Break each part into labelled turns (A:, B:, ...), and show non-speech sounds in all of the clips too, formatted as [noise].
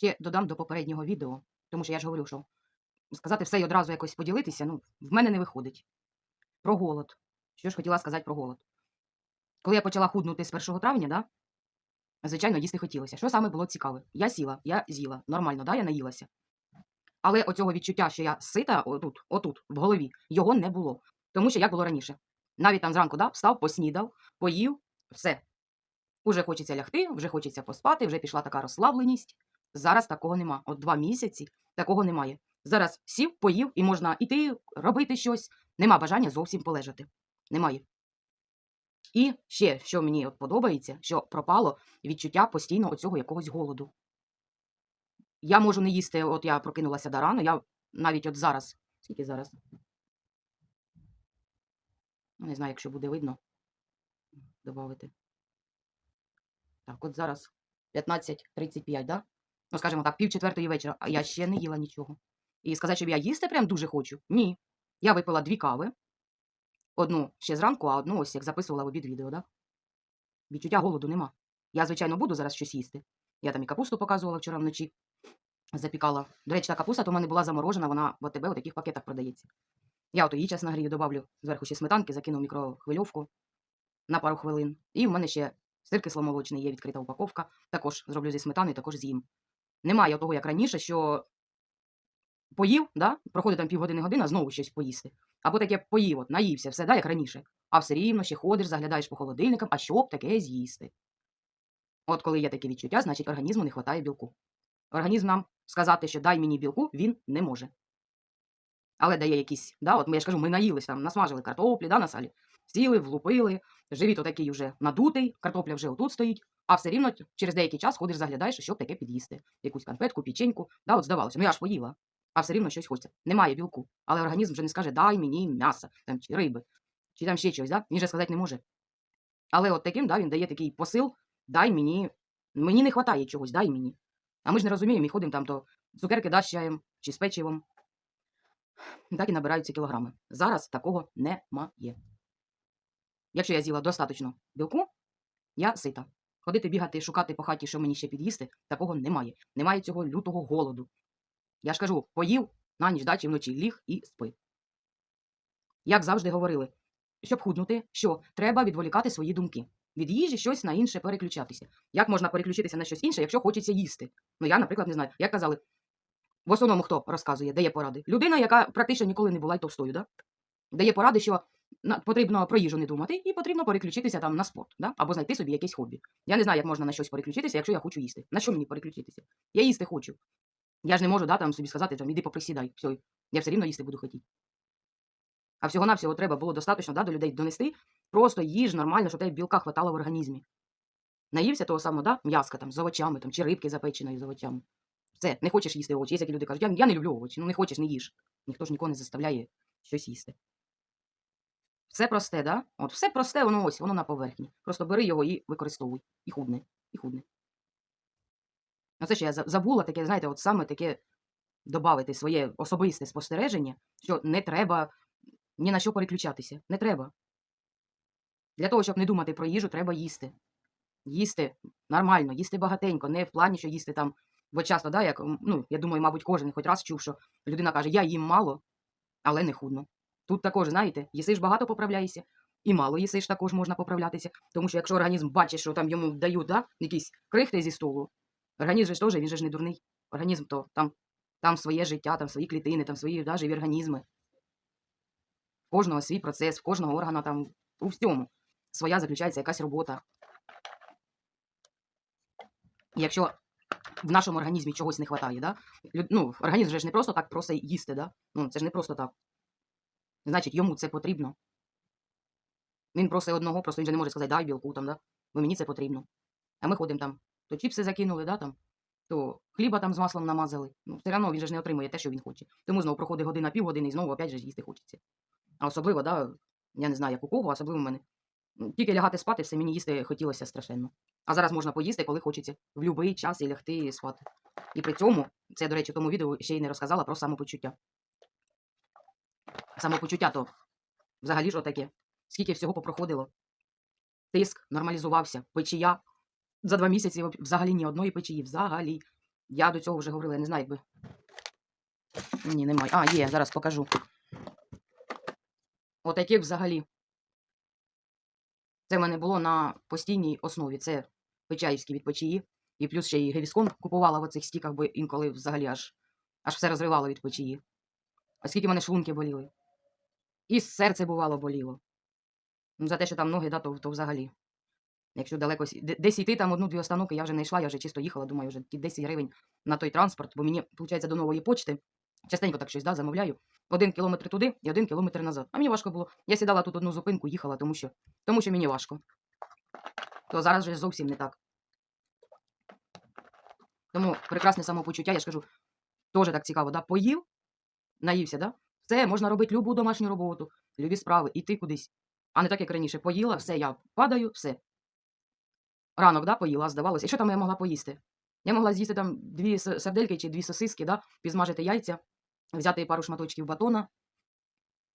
A: ще додам до попереднього відео, тому що я ж говорю, що сказати все і одразу якось поділитися, ну, в мене не виходить. Про голод. Що ж хотіла сказати про голод. Коли я почала худнути з 1 травня, да, звичайно, їсти хотілося. Що саме було цікаве? Я сіла, я з'їла. Нормально, да, я наїлася. Але оцього відчуття, що я сита отут, отут, в голові, його не було. Тому що як було раніше. Навіть там зранку да, встав, поснідав, поїв, все. Уже хочеться лягти, вже хочеться поспати, вже пішла така розслабленість. Зараз такого нема. От два місяці такого немає. Зараз сів, поїв і можна іти, робити щось. Нема бажання зовсім полежати. Немає. І ще, що мені от подобається, що пропало відчуття постійно оцього якогось голоду. Я можу не їсти, от я прокинулася до рано, я навіть от зараз. Скільки зараз? Ну, Не знаю, якщо буде видно. Добавити. Так, от зараз 15.35, да? Ну, скажімо так, пів четвертої вечора, а я ще не їла нічого. І сказати, що я їсти прям дуже хочу? Ні. Я випила дві кави. Одну ще зранку, а одну ось як записувала в обід відео, да? Відчуття голоду нема. Я, звичайно, буду зараз щось їсти. Я там і капусту показувала вчора вночі. Запікала. До речі, та капуста то в мене була заморожена, вона в АТБ у таких пакетах продається. Я ото її час нагрію, добавлю зверху ще сметанки, закину в мікрохвильовку на пару хвилин. І в мене ще сир кисломолочний, є відкрита упаковка. Також зроблю зі сметани, також з'їм. Немає того, як раніше, що поїв, да? проходить там півгодини година, знову щось поїсти. Або таке поїв, от, наївся, все, да, як раніше. А все рівно ще ходиш, заглядаєш по холодильникам, а що б таке з'їсти. От коли є таке відчуття, значить організму не вистачає білку. Організм нам сказати, що дай мені білку, він не може. Але дає якісь, да, от я ж кажу, ми наїлись там, насмажили картоплі, да, на салі, сіли, влупили, живіт отакий уже надутий, картопля вже отут стоїть, а все рівно через деякий час ходиш, заглядаєш, що таке під'їсти. Якусь конфетку, печеньку, да, от здавалося, ну я ж поїла, а все рівно щось хочеться. Немає білку, але організм вже не скаже, дай мені м'яса, там, чи риби, чи там ще чогось, да? він же сказати не може. Але от таким, да, він дає такий посил, дай мені, мені не вистачає чогось, дай мені. А ми ж не розуміємо і ходимо там то цукерки да, з чаєм чи з печивом. Так і набираються кілограми. Зараз такого немає. Якщо я з'їла достатньо білку, я сита. Ходити, бігати, шукати по хаті, що мені ще під'їсти, такого немає. Немає цього лютого голоду. Я ж кажу, поїв на ніч дачі вночі ліг і спи. Як завжди говорили, щоб худнути, що треба відволікати свої думки. Від їжі щось на інше переключатися. Як можна переключитися на щось інше, якщо хочеться їсти? Ну я, наприклад, не знаю. Як казали, в основному хто розказує, дає поради? Людина, яка практично ніколи не була й товстою, да? дає поради, що потрібно про їжу не думати, і потрібно переключитися там на спорт, да? або знайти собі якесь хобі. Я не знаю, як можна на щось переключитися, якщо я хочу їсти. На що мені переключитися? Я їсти хочу. Я ж не можу да, там, собі сказати, там, іди поприсідай, все, я все рівно їсти буду хотіти. А всього-навсього треба було достатньо да, до людей донести, просто їж нормально, щоб тебе білка хватало в організмі. Наївся того самого, да, м'яска там, з овочами, там, чи рибки запеченої з овочами. Все, не хочеш їсти овочі. Є такі люди кажуть, я, я не люблю овочі, ну не хочеш, не їж. Ніхто ж нікого не заставляє щось їсти. Все просте, да? От все просте, воно ось, воно на поверхні. Просто бери його і використовуй. І худне, і худне. А це ще я забула таке, знаєте, от саме таке додати своє особисте спостереження, що не треба ні на що переключатися. Не треба. Для того, щоб не думати про їжу, треба їсти. Їсти нормально, їсти багатенько, не в плані, що їсти там. Бо часто, да, як, ну, я думаю, мабуть, кожен хоч раз чув, що людина каже, я їм мало, але не худно. Тут також, знаєте, їсиш багато поправляєшся, і мало їсиш також можна поправлятися. Тому що якщо організм бачить, що там йому дають да, якісь крихти зі столу, організм же ж теж, він же ж не дурний. Організм то там, там своє життя, там свої клітини, там свої да, живі організми. В кожного свій процес, в кожного органа там у всьому своя заключається якась робота. Якщо в нашому організмі чогось не вистачає, да? ну, організм же ж не просто так просить їсти, да? ну, це ж не просто так. Значить, йому це потрібно. Він просить одного, просто він же не може сказати, дай білку там, да? бо мені це потрібно. А ми ходимо там, то чіпси закинули, да, там, то хліба там з маслом намазали. Ну, все одно він же ж не отримує те, що він хоче. Тому знову проходить година, півгодини і знову опять же їсти хочеться. А особливо, да, я не знаю, як у кого, особливо в мене. Тільки лягати спати, все мені їсти хотілося страшенно. А зараз можна поїсти, коли хочеться, в будь-який час і лягти і спати. І при цьому, це, до речі, в тому відео ще й не розказала про самопочуття. Самопочуття то взагалі ж таке. Скільки всього попроходило. Тиск нормалізувався, печія. За два місяці взагалі ні одної печії, взагалі. Я до цього вже говорила, не знаю, якби. Ні, немає. А, є, зараз покажу. От яких взагалі. Це в мене було на постійній основі. Це Печаївські від печії. І плюс ще й Гевіскон купувала в оцих стіках, бо інколи взагалі аж, аж все розривало від печії. А скільки в мене шлунки боліли. І серце бувало боліло. Ну, за те, що там ноги, да, то, то взагалі. Якщо далеко десь йти, там одну-дві остановки, я вже не йшла, я вже чисто їхала, думаю, вже ті 10 гривень на той транспорт, бо мені, виходить, до нової почти. Частенько так щось да, замовляю. Один кілометр туди і один кілометр назад. А мені важко було. Я сідала тут одну зупинку, їхала, тому що, тому що мені важко. То зараз вже зовсім не так. Тому прекрасне самопочуття, я ж кажу, теж так цікаво, да? поїв, наївся, да? Все, можна робити любу домашню роботу, любі справи, іти кудись. А не так, як раніше, поїла, все, я падаю, все. Ранок, да, поїла, здавалося. І що там я могла поїсти? Я могла з'їсти там дві сардельки чи дві сосиски, да, підсмажити яйця, взяти пару шматочків батона,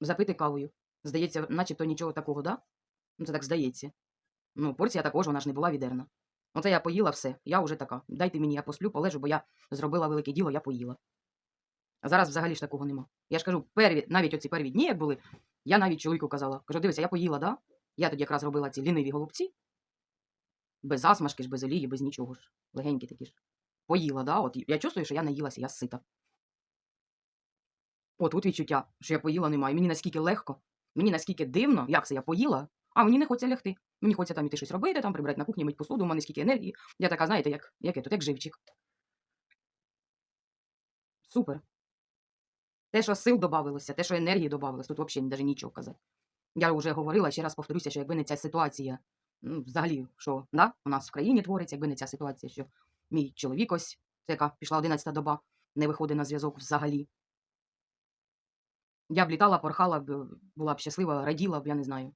A: запити кавою. Здається, начебто нічого такого, да? Ну, це так здається. Ну, порція також, вона ж не була відерна. Оце я поїла все, я вже така. Дайте мені, я посплю, полежу, бо я зробила велике діло, я поїла. Зараз взагалі ж такого нема. Я ж кажу, перві, навіть оці перві дні, як були, я навіть чоловіку казала, кажу, дивися, я поїла, да? Я тоді якраз робила ці ліниві голубці, без засмажки ж, без олії, без нічого ж. Легенькі такі ж. Поїла, да? От я чувствую, що я наїлася, я сита. От відчуття, що я поїла немає. Мені наскільки легко, мені наскільки дивно, як це я поїла, а мені не хочеться лягти. Мені хочеться там іти щось робити, там прибрати на кухні, мить посуду, у мене скільки енергії. Я така, знаєте, як, як, тут, як живчик. Супер. Те, що сил додавалося, те, що енергії додавалося, тут взагалі навіть нічого казати. Я вже говорила, ще раз повторюся, що якби не ця ситуація, ну, взагалі, що да, у нас в країні твориться, якби не ця ситуація, що мій чоловік ось, яка пішла 11 доба, не виходить на зв'язок взагалі. Я б літала, порхала б, була б щаслива, раділа б, я не знаю.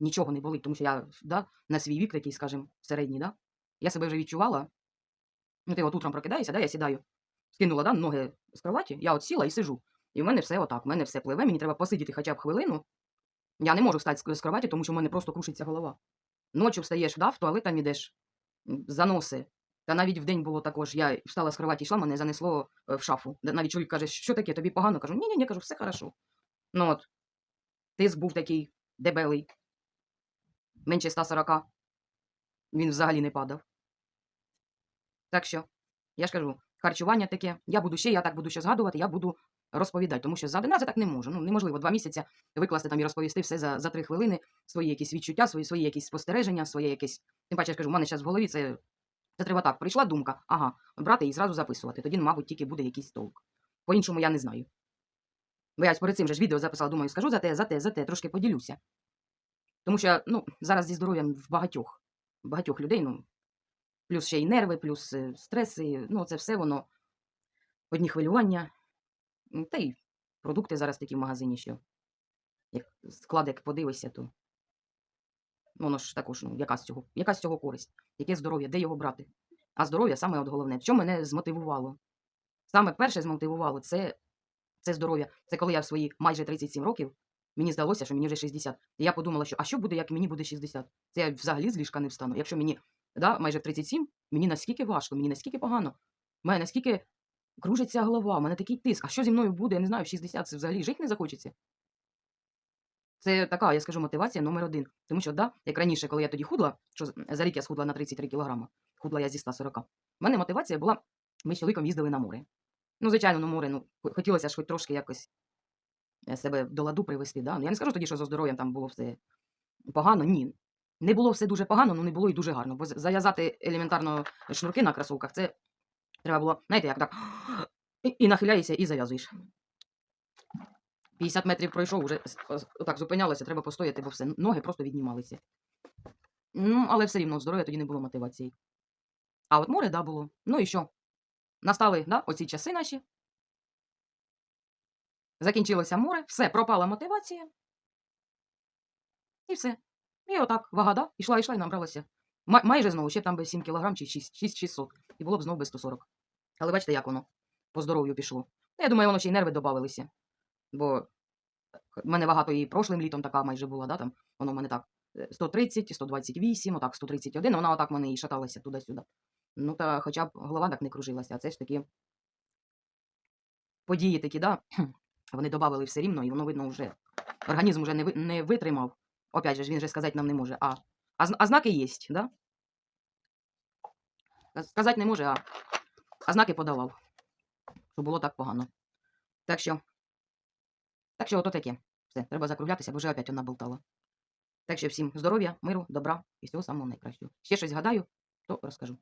A: Нічого не болить, тому що я да, на свій вік такий, скажімо, середній, да, я себе вже відчувала. Ну, ти от утром прокидаєшся, да, я сідаю, скинула да, ноги з кроваті, я от сіла і сижу. І в мене все отак, в мене все пливе, мені треба посидіти хоча б хвилину. Я не можу встати з- кроваті, тому що в мене просто крушиться голова. Ночі встаєш, да, в туалет там ідеш, заноси. Та навіть в день було також. Я встала з кроваті, йшла, мене занесло е, в шафу. Навіть чоловік каже, що таке, тобі погано? Кажу, ні, ні, ні, кажу, все хорошо. Ну от, тиск був такий дебелий, менше 140. Він взагалі не падав. Так що, я ж кажу, харчування таке. Я буду ще, я так буду ще згадувати, я буду розповідати, тому що за один раз я так не можу. Ну, неможливо два місяці викласти там і розповісти все за, за три хвилини, свої якісь відчуття, свої, свої якісь спостереження, своє якесь. Тим паче, я кажу, в мене зараз в голові це, це треба так. Прийшла думка, ага, брати і зразу записувати. Тоді, мабуть, тільки буде якийсь толк. По-іншому я не знаю. Бо я перед цим же ж відео записала, думаю, скажу за те, за те, за те, трошки поділюся. Тому що ну, зараз зі здоров'ям в багатьох, багатьох людей, ну, плюс ще й нерви, плюс е, стреси, ну, це все воно одні хвилювання. Та й продукти зараз такі в магазині, що як складик подивишся, то воно ж також, ну, яка з цього, яка з цього користь, яке здоров'я, де його брати? А здоров'я саме от головне. Що мене змотивувало? Саме перше змотивувало це, це здоров'я. Це коли я в свої майже 37 років, мені здалося, що мені вже 60. І я подумала, що а що буде, як мені буде 60? Це я взагалі з ліжка не встану. Якщо мені да, майже в 37, мені наскільки важко, мені наскільки погано. Мене наскільки кружиться голова, у мене такий тиск. А що зі мною буде? Я не знаю, в 60 це взагалі жити не захочеться. Це така, я скажу, мотивація номер один. Тому що, да, як раніше, коли я тоді худла, що за рік я схудла на 33 кілограма, худла я зі 140. У мене мотивація була, ми з чоловіком їздили на море. Ну, звичайно, на море, ну, хотілося ж хоч трошки якось е, себе до ладу привести. Да? Ну, я не скажу тоді, що зі здоров'ям там було все погано. Ні. Не було все дуже погано, ну не було і дуже гарно. Бо зав'язати елементарно шнурки на кросовках, це треба було, знаєте, як так. І, і нахиляєшся, і зав'язуєш. 50 метрів пройшов, вже с- зупинялося, треба постояти, бо все, ноги просто віднімалися. Ну, але все рівно здоров'я тоді не було мотивації. А от море, да, було. Ну і що? Настали да, оці часи наші. Закінчилося море, все, пропала мотивація. І все. І отак, вага, ішла, ішла і набралася. Май- майже знову, ще б там би 7 кілограм чи 6, 600. І було б знову би 140. Але бачите, як воно по здоров'ю пішло. Я думаю, воно ще й нерви додавалися. Бо в мене вага то і прошлим літом така майже була, да, там, воно в мене так е, 130, 128, отак 131, вона отак в мене і шаталася туди-сюди. Ну, та хоча б голова так не кружилася, а це ж таки події такі, да? [clears throat] вони додали все рівно, і воно видно вже. Організм вже не, не витримав. Опять же, він же сказати нам не може. А, а, а знаки є, да? Сказати не може, а, а знаки подавав. Що було так погано. Так що, так що ото таке. Все, треба закруглятися, бо вже опять вона болтала. Так що всім здоров'я, миру, добра і всього самого найкращого. Ще щось згадаю, то розкажу.